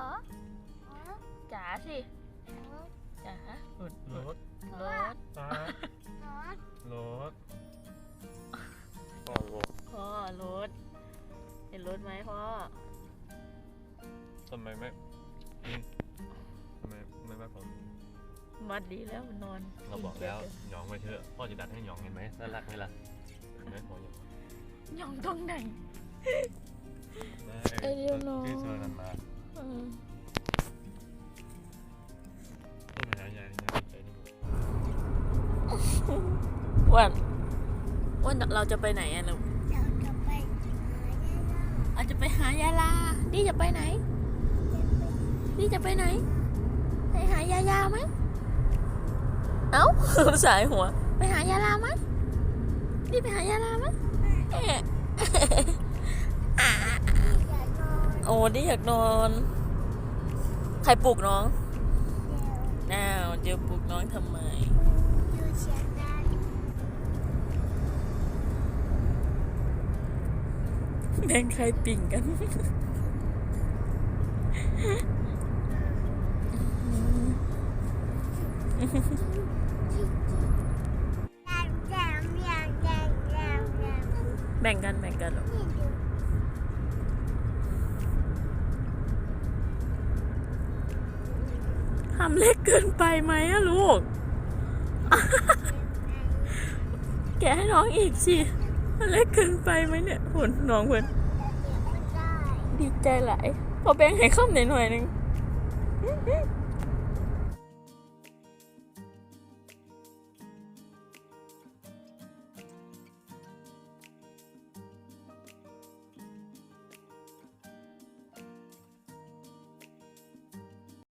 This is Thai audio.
รออ๋อจ๋าสิรถจ๋ารถรถตารถรถพ่อรถพ่อรถเห็นรถไหมพ่อทำไมไม่อืมทำไมไม่มาผมมัดดีแล้วมันนอน เราบอกแล้วหยองไปเถอะพ่อจะดัดให้หยองเห็นไหมน่ารักไหมล่ะเห็นไหมพ่อหยองยองตรงไหนได้ไอ้เดี๋ยวน้องที่เธอนั้นมาเออที่มันยายายใจนี่อ้วันอ้วันเราจะไปไหนอะลูกเราจะไปหาย่าย่าเราจะไปหายาลานี่จะไปไหน นี่จะไปไหน ไปหายายาไหมเอ้าสายหัว ไปหายาลาไหมนี่ไปหายาลาไหมเอ๊ะอย่านอนโอ้ดิอยากนอน ใครปลุกน้องเดี๋ยวอ้าวเดี๋ยวปลุกน้องทำไมดูเสียงดังแบ่งใครปิ่งกันดังดังดังดังดังดังแบ่งกันแบ่งกันลูกนี่ ทำเล็กเกินไปไหมอะลูก แกะให้น้องอีกสิมันเล็กเกินไปไหมเนี่ยผลน้องเพื่อนเดี๋ยวไม่ได้ดีใจหลายพอแบ่งให้ข้ามหน่อยหน่อยหนึง